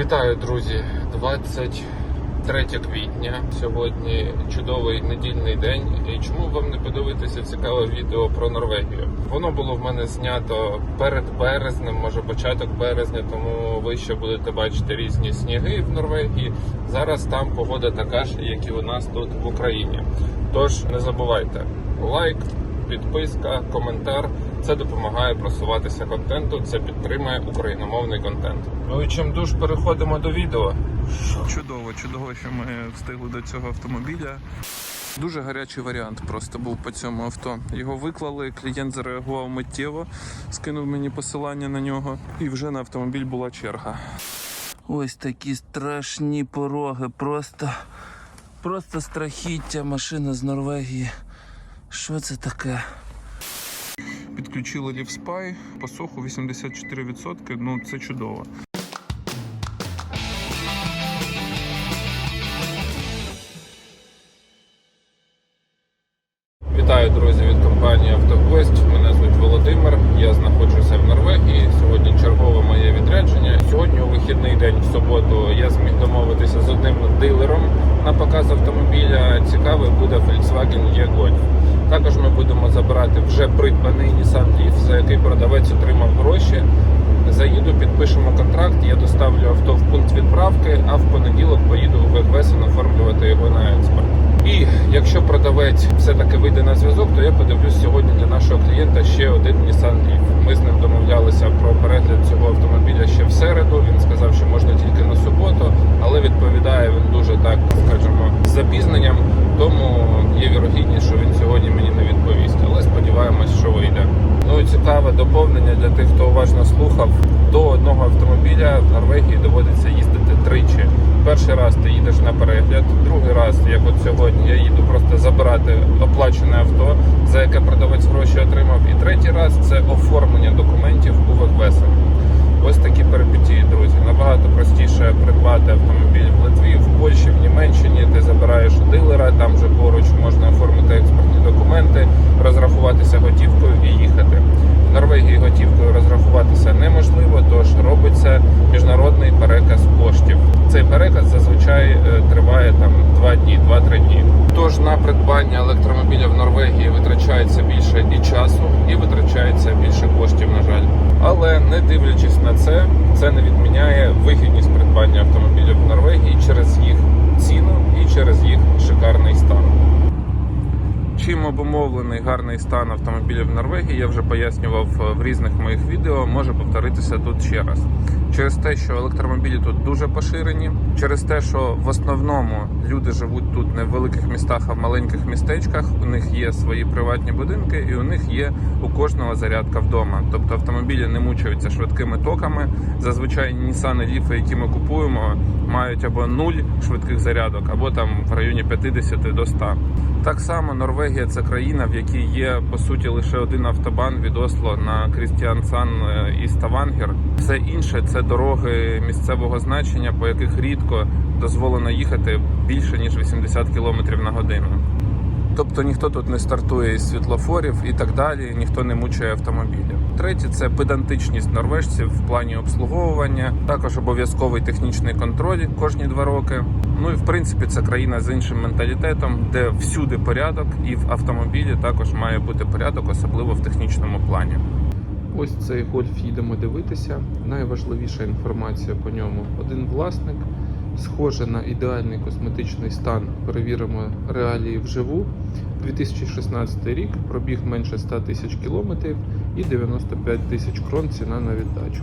Вітаю, друзі! 23 квітня. Сьогодні чудовий недільний день. І чому вам не подивитися цікаве відео про Норвегію? Воно було в мене знято перед березнем, може початок березня, тому ви ще будете бачити різні сніги в Норвегії. Зараз там погода така ж, як і у нас тут в Україні. Тож не забувайте лайк, підписка, коментар. Це допомагає просуватися контенту, це підтримує україномовний контент. Ну і чим дуж переходимо до відео. Чудово, чудово, що ми встигли до цього автомобіля. Дуже гарячий варіант просто був по цьому авто. Його виклали, клієнт зареагував миттєво, скинув мені посилання на нього, і вже на автомобіль була черга. Ось такі страшні пороги, просто, просто страхіття машина з Норвегії. Що це таке? Підключили лівспай, посоху 84%, ну це чудово. Вітаю, друзі, від компанії Автогость. Мене Володимир. Я знаходжуся в Норвегії. Сьогодні чергове моє відрядження. Сьогодні у вихідний день в суботу я зміг домовитися з одним дилером на показ автомобіля. Цікавий буде Volkswagen E-Golf. Також ми будемо забирати вже придбаний Nissan Leaf, за який продавець отримав гроші. Заїду, підпишемо контракт. Я доставлю авто в пункт відправки, а в понеділок поїду у Вегвесен оформлювати його на експорт. І якщо продавець все-таки вийде на зв'язок, то я подивлюсь сьогодні для нашого клієнта ще один Nissan Leaf. Ми з ним домовлялися про перегляд цього автомобіля ще в середу. Він сказав, що можна тільки на суботу, але відповідає він дуже так, скажімо, з запізненням. Тому є вірогідність, що він сьогодні мені не відповість. Але сподіваємось, що вийде. Ну і цікаве доповнення для тих, хто уважно слухав. До одного автомобіля в Норвегії доводиться їздити тричі. Перший раз ти їдеш на перегляд, другий раз, як от сьогодні, я їду просто забирати оплачене авто, за яке продавець гроші отримав. І третій раз це оформлення документів у Вегвесен. Ось такі перипетії, друзі. Набагато простіше придбати автомобіль в Литві, в Польщі, в Німеччині. Ти забираєш у дилера, там вже поруч можна оформити експортні документи, розрахуватися готівкою і їхати. Норвегії готівкою розрахуватися неможливо, тож робиться міжнародний переказ коштів. Цей переказ зазвичай е, триває там 2 дні, 2-3 дні. Тож на придбання електромобіля в Норвегії витрачається більше і часу, і витрачається більше коштів, на жаль. Але не дивлячись на це, це не відміняє вигідність придбання автомобілів в Норвегії через їх ціну і через їх шикарний стан. Чим обумовлений гарний стан автомобілів в Норвегії, я вже пояснював е, в різних моїх відео. Може повторитися тут ще раз. Через те, що електромобілі тут дуже поширені, через те, що в основному люди живуть тут не в великих містах, а в маленьких містечках. У них є свої приватні будинки, і у них є у кожного зарядка вдома. Тобто автомобілі не мучаються швидкими токами. Зазвичай Nissan Leaf, які ми купуємо, мають або нуль швидких зарядок, або там в районі 50 до 100. Так само Норвегія це країна, в якій є по суті лише один автобан від Осло на Крістіансан і Ставангер. Все інше це дороги місцевого значення, по яких рідко дозволено їхати більше ніж 80 км на годину. Тобто ніхто тут не стартує із світлофорів і так далі, ніхто не мучає автомобілі. Третє це педантичність норвежців в плані обслуговування, також обов'язковий технічний контроль кожні два роки. Ну і в принципі це країна з іншим менталітетом, де всюди порядок, і в автомобілі також має бути порядок, особливо в технічному плані. Ось цей гольф їдемо дивитися. Найважливіша інформація по ньому: один власник. Схоже на ідеальний косметичний стан. Перевіримо реалії вживу. 2016 рік, пробіг менше 100 тисяч кілометрів і 95 тисяч крон ціна на віддачу.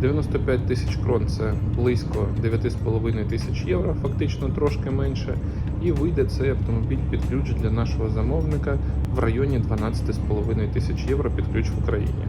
95 тисяч крон це близько 9,5 тисяч євро, фактично трошки менше. І вийде цей автомобіль під ключ для нашого замовника в районі 12,5 тисяч євро під ключ в Україні.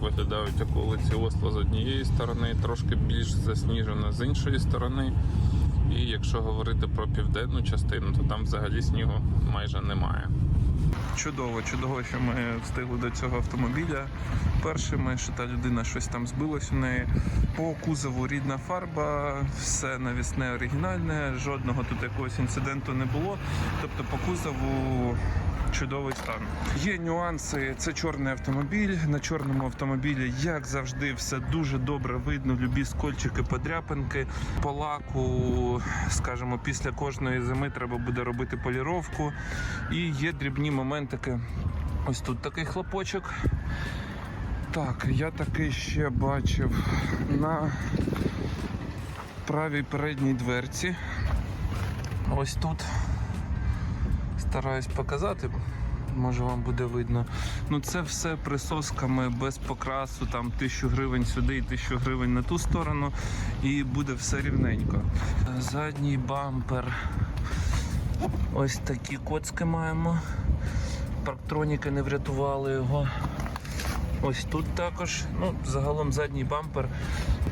Виглядають околиці Осло з однієї сторони, трошки більш засніжено з іншої сторони. І якщо говорити про південну частину, то там взагалі снігу майже немає. Чудово, чудово, що ми встигли до цього автомобіля. Першими, що та людина щось там збилось у неї. По кузову рідна фарба, все навісне оригінальне, жодного тут якогось інциденту не було. Тобто по кузову чудовий стан. Є нюанси, це чорний автомобіль. На чорному автомобілі, як завжди, все дуже добре видно. Любі скольчики, подряпинки. По лаку, скажімо, після кожної зими треба буде робити поліровку. І є дрібні моментики. Ось тут такий хлопочок. Так, я такий ще бачив на правій передній дверці. Ось тут. Стараюсь показати, може вам буде видно. Ну це все присосками без покрасу, там тисячу гривень сюди і тисячу гривень на ту сторону, і буде все рівненько. Задній бампер. Ось такі коцки маємо. Парктроніки не врятували його. Ось тут також. Ну, загалом задній бампер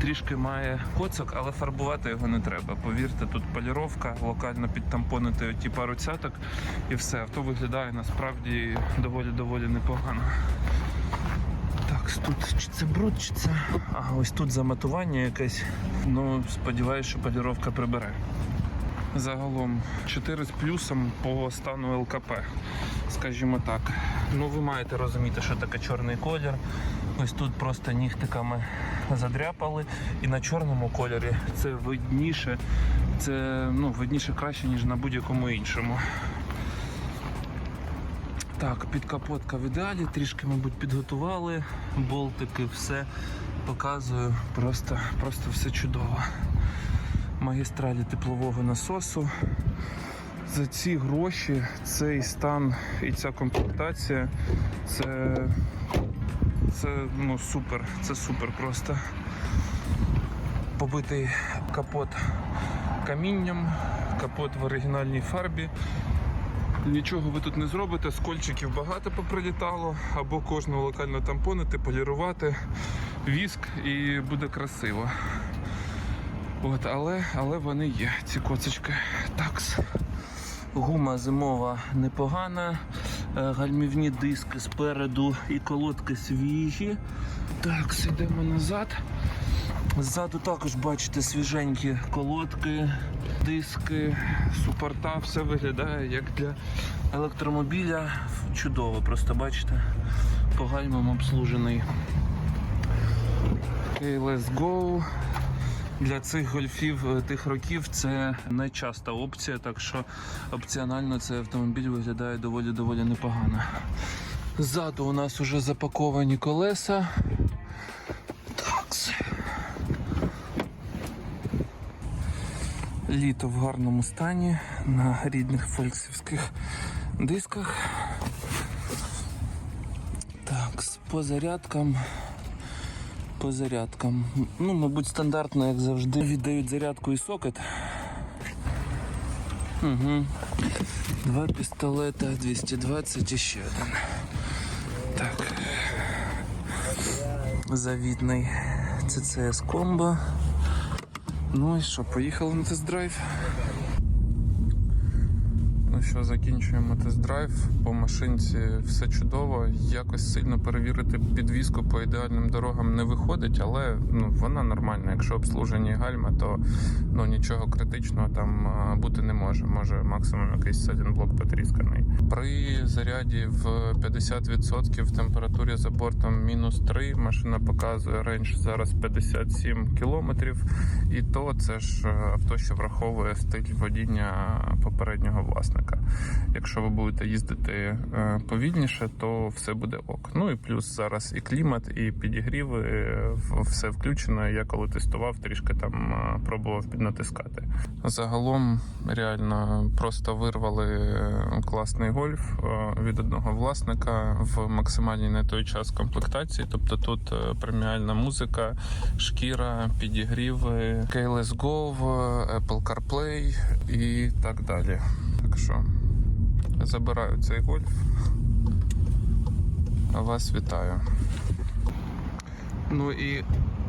трішки має коцок, але фарбувати його не треба. Повірте, тут поліровка, локально підтампонити ті пару цяток і все. Авто виглядає насправді доволі-доволі непогано. Так, тут чи це бруд, чи це. А ось тут заматування якесь. Ну, сподіваюся, що поліровка прибере. Загалом 4 з плюсом по стану ЛКП, скажімо так. Ну, ви маєте розуміти, що таке чорний колір. Ось тут просто нігтиками задряпали. І на чорному кольорі це видніше. Це ну, видніше краще, ніж на будь-якому іншому. Так, підкапотка в ідеалі, трішки, мабуть, підготували. Болтики, все показую. Просто, просто все чудово магістралі теплового насосу. За ці гроші цей стан і ця комплектація це, це ну, супер, це супер просто. Побитий капот камінням, капот в оригінальній фарбі. Нічого ви тут не зробите, скольчиків багато поприлітало, або кожного локально тампонити, полірувати, віск і буде красиво. От, але, але вони є, ці коцочки. Такс. Гума зимова непогана. Е, Гальмівні диски спереду і колодки свіжі. Так, йдемо назад. Ззаду також бачите свіженькі колодки, диски, супорта, все виглядає як для електромобіля. Чудово, просто бачите, по гальмам обслужений. Окей, let's go. Для цих гольфів е, тих років це не часта опція, так що опціонально цей автомобіль виглядає доволі-доволі непогано. Ззаду у нас вже запаковані колеса. Такс. Літо в гарному стані на рідних фольксівських дисках. Так, по зарядкам по зарядкам. Ну, мабуть, стандартно, як завжди, віддають зарядку і сокет. Угу. Два пістолета, 220 і ще один. Так. Завідний CCS комбо. Ну і що, поїхали на тест-драйв. Що, закінчуємо тест-драйв. По машинці все чудово. Якось сильно перевірити підвізку по ідеальним дорогам не виходить, але ну, вона нормальна. Якщо обслужені гальма, то ну, нічого критичного там бути не може. Може максимум якийсь блок потрісканий. При заряді в 50% в температурі за бортом мінус 3 машина показує рейндж зараз 57 кілометрів. І то це ж е, авто, що враховує стиль водіння попереднього власника. Якщо ви будете їздити е, повільніше, то все буде ок. Ну і плюс зараз і клімат, і підігріви, е, все включено. Я коли тестував, трішки там е, пробував піднатискати. Загалом реально просто вирвали класний гольф від одного власника в максимальній на той час комплектації. Тобто тут преміальна музика, шкіра, підігріви, Keyless Go, Apple CarPlay і так далі. Так що забираю цей гольф. вас вітаю. Ну і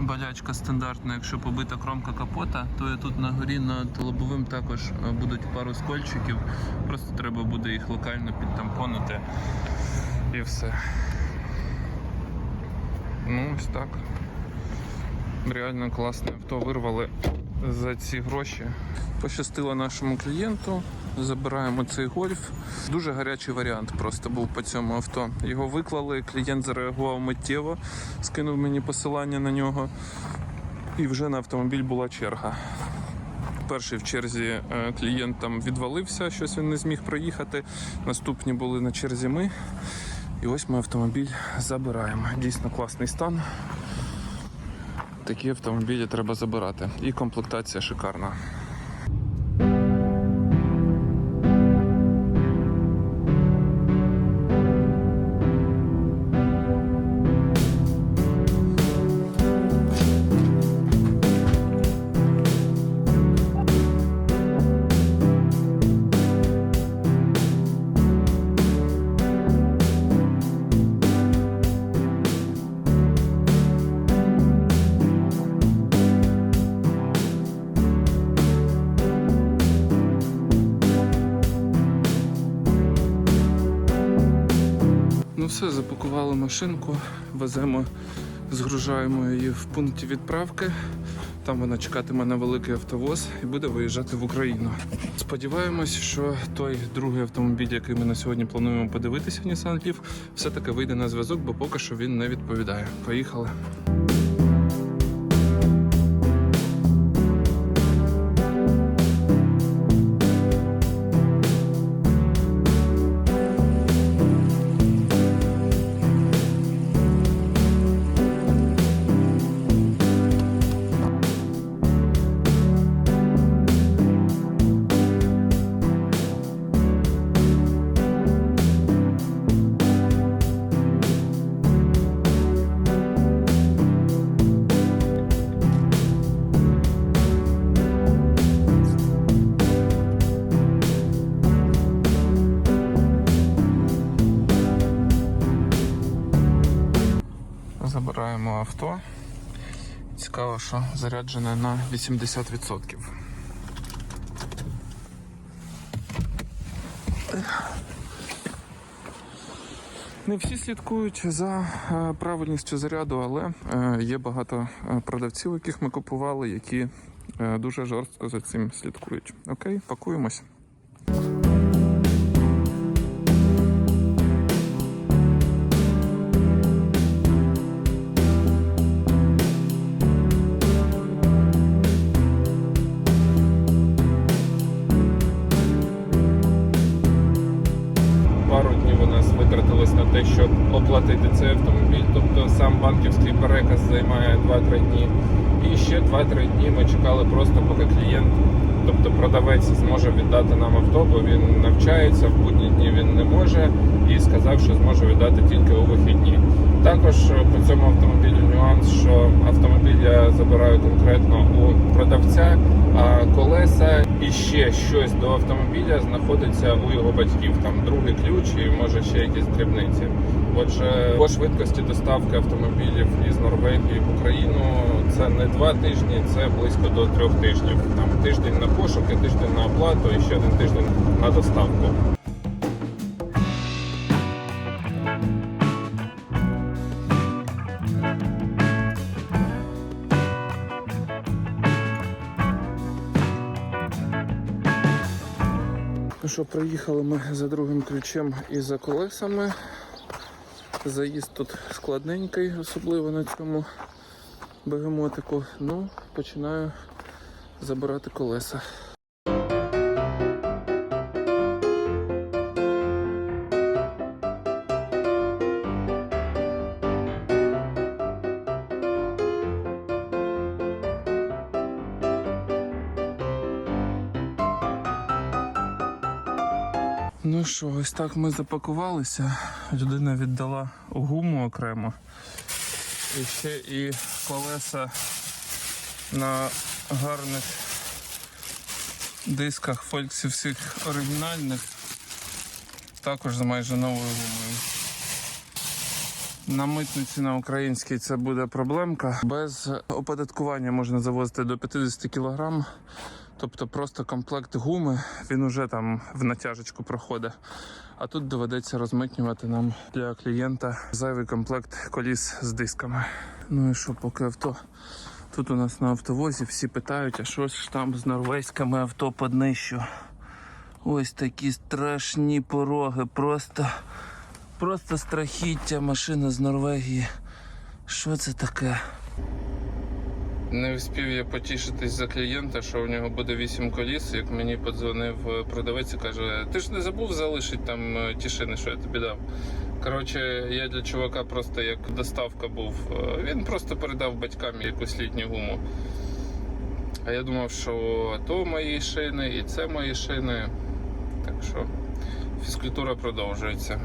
болячка стандартна, якщо побита кромка капота, то тут на горі над лобовим також е, будуть пару скольчиків. Просто треба буде їх локально підтампонити і все. Ну, ось так. Реально класне авто вирвали за ці гроші. Пощастило нашому клієнту. Забираємо цей гольф. Дуже гарячий варіант просто був по цьому авто. Його виклали, клієнт зареагував миттєво, скинув мені посилання на нього. І вже на автомобіль була черга. Перший в черзі е, клієнт там відвалився, щось він не зміг проїхати. Наступні були на черзі ми. І ось ми автомобіль забираємо. Дійсно класний стан. Такі автомобілі треба забирати. І комплектація шикарна. Все, запакували машинку, веземо, згружаємо її в пункті відправки. Там вона чекатиме на великий автовоз і буде виїжджати в Україну. Сподіваємось, що той другий автомобіль, який ми на сьогодні плануємо подивитися, Nissan Leaf, все-таки вийде на зв'язок, бо поки що він не відповідає. Поїхали. Авто. Цікаво, що заряджене на 80%. Не всі слідкують за е, правильністю заряду, але е, є багато е, продавців, яких ми купували, які дуже жорстко за цим слідкують. Окей, пакуємось. Пару днів у нас витратилось на те, щоб оплатити цей автомобіль. Тобто сам банківський переказ займає 2-3 дні. І ще 2-3 дні ми чекали просто, поки клієнт, тобто продавець зможе віддати нам авто, бо він навчається, в будні дні він не може і сказав, що зможе віддати тільки у вихідні. Також е, по цьому автомобілю нюанс, що автомобіль я забираю конкретно у продавця, а колеса і ще щось до автомобіля знаходиться у його батьків. Там другий ключ і може ще якісь дрібниці. Отже, по швидкості доставки автомобілів із Норвегії в Україну це не два тижні, це близько до трьох тижнів. Там тиждень на пошуки, тиждень на оплату і ще один тиждень на доставку. Що, приїхали ми за другим ключем і за колесами. Заїзд тут складненький, особливо на цьому бегемотику. Ну, починаю забирати колеса. Ну що, ось так ми запакувалися. Людина віддала гуму окремо. І ще і колеса на гарних дисках фольксів всіх оригінальних. Також з майже новою гумою. На митниці на українській це буде проблемка. Без оподаткування можна завозити до 50 кг. Тобто просто комплект гуми, він уже там в натяжечку проходить. А тут доведеться розмитнювати нам для клієнта зайвий комплект коліс з дисками. Ну і що, поки авто. Тут у нас на автовозі всі питають, а що ж там з норвезькими авто під нижчу. Ось такі страшні пороги, просто, просто страхіття машина з Норвегії. Що це таке? Не встиг я потішитись за клієнта, що у нього буде 8 коліс. Як мені подзвонив продавець і каже, ти ж не забув залишити там е, тішини, що я тобі дав. Коротше, я для чувака просто як доставка був. Е, Він просто передав батькам якусь літню гуму. А я думав, що то мої шини і це мої шини. Так що фізкультура продовжується.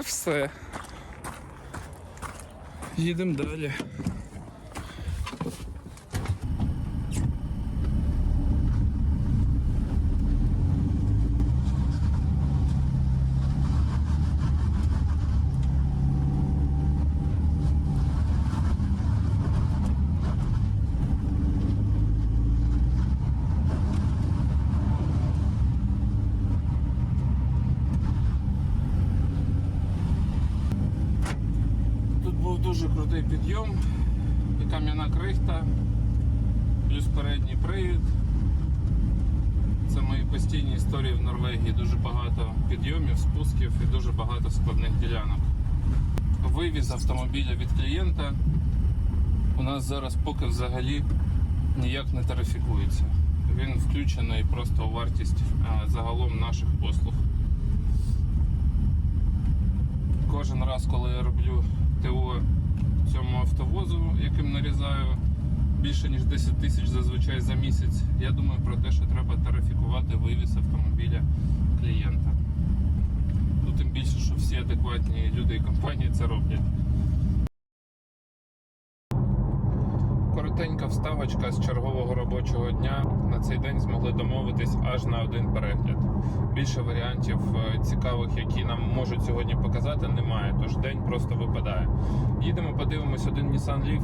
Все. Їдемо далі. Тут був дуже крутий підйом і кам'яна крихта, плюс передній привід. Це мої постійні історії в Норвегії. Дуже багато підйомів, спусків і дуже багато складних ділянок. Вивіз автомобіля від клієнта у нас зараз поки взагалі ніяк не тарифікується. Він включений просто у вартість а, загалом наших послуг. Кожен раз, коли я роблю ТО цьому автовозу, яким нарізаю більше ніж 10 тисяч зазвичай за місяць, я думаю про те, що треба тарифікувати вивіз автомобіля клієнта. Ну, тим більше, що всі адекватні люди і компанії це роблять. Коротенька з чергового робочого дня. На цей день змогли домовитись аж на один перегляд. Більше варіантів е, цікавих, які нам можуть сьогодні показати, немає. Тож день просто випадає. Їдемо, подивимось один Nissan Leaf.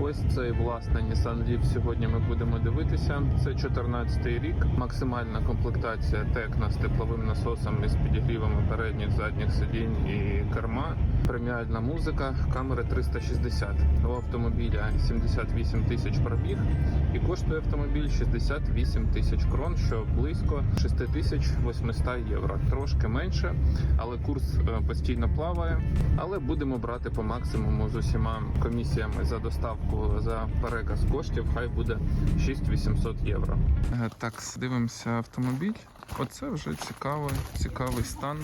Ось цей власне Nissan Leaf сьогодні ми будемо дивитися. Це 14 рік. Максимальна комплектація Текна з тепловим насосом із підігрівами передніх задніх сидінь і керма. Преміальна музика, камери 360. У автомобіля 78 тисяч пробіг і коштує автомобіль 68 тисяч крон, що близько 6800 євро. Трошки менше, але курс е, постійно плаває. Але будемо брати по максимуму з усіма комісіями за доставку за переказ коштів. Хай буде 6800 євро. Так, дивимося автомобіль. Оце вже цікавий, цікавий стан.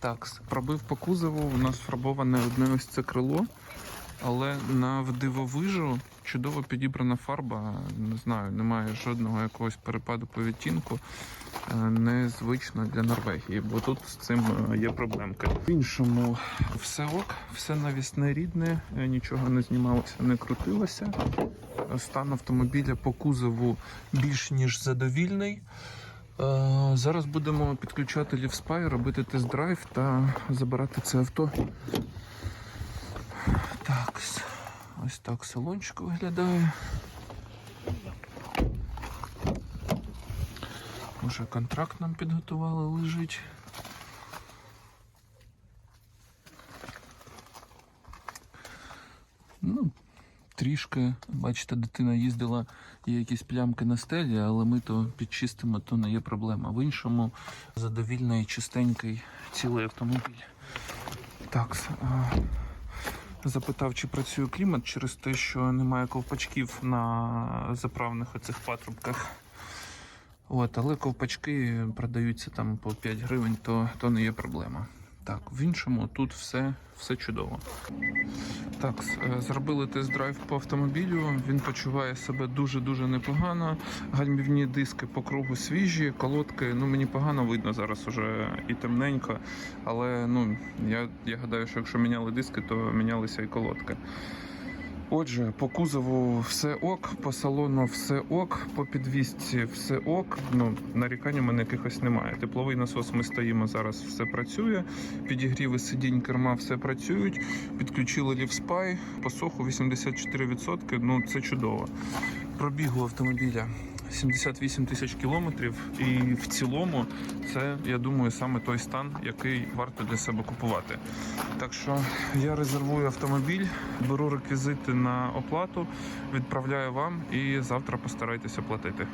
Так, пробив по кузову. У нас фарбоване одне ось це крило. Але на вдивовижу чудово підібрана фарба. Не знаю, немає жодного якогось перепаду по відтінку. Е, Незвично для Норвегії, бо тут з цим е, є проблемки. В іншому все ок, все навісне рідне, е, нічого не знімалося, не крутилося. Стан автомобіля по кузову більш ніж задовільний. Е, Зараз будемо підключати лівспай, робити тест-драйв та забирати це авто. Так, ось так салончик виглядає. Уже контракт нам підготували, лежить. Ну, трішки, бачите, дитина їздила, є якісь плямки на стелі, але ми то підчистимо, то не є проблема. В іншому задовільний, чистенький, цілий автомобіль. Так, запитав, чи працює клімат через те, що немає ковпачків на заправних оцих патрубках. От, але ковпачки продаються там по 5 гривень, то, то не є проблема. Так, в іншому тут все, все чудово. Так, е, зробили тест-драйв по автомобілю. Він почуває себе дуже-дуже непогано. Гальмівні диски по кругу свіжі, колодки. Ну мені погано видно зараз уже і темненько. Але ну я, я гадаю, що якщо міняли диски, то мінялися і колодки. Отже, по кузову все ок, по салону все ок, по підвісці все ок. Ну, нарікань у мене якихось немає. Тепловий насос ми стоїмо зараз, все працює. Підігріви сидінь керма все працюють. Підключили лівспай, по соху 84%. Ну це чудово. Пробігу автомобіля 78 тисяч кілометрів, і в цілому це, я думаю, саме той стан, який варто для себе купувати. Так що я резервую автомобіль, беру реквізити на оплату, відправляю вам і завтра постарайтеся платити.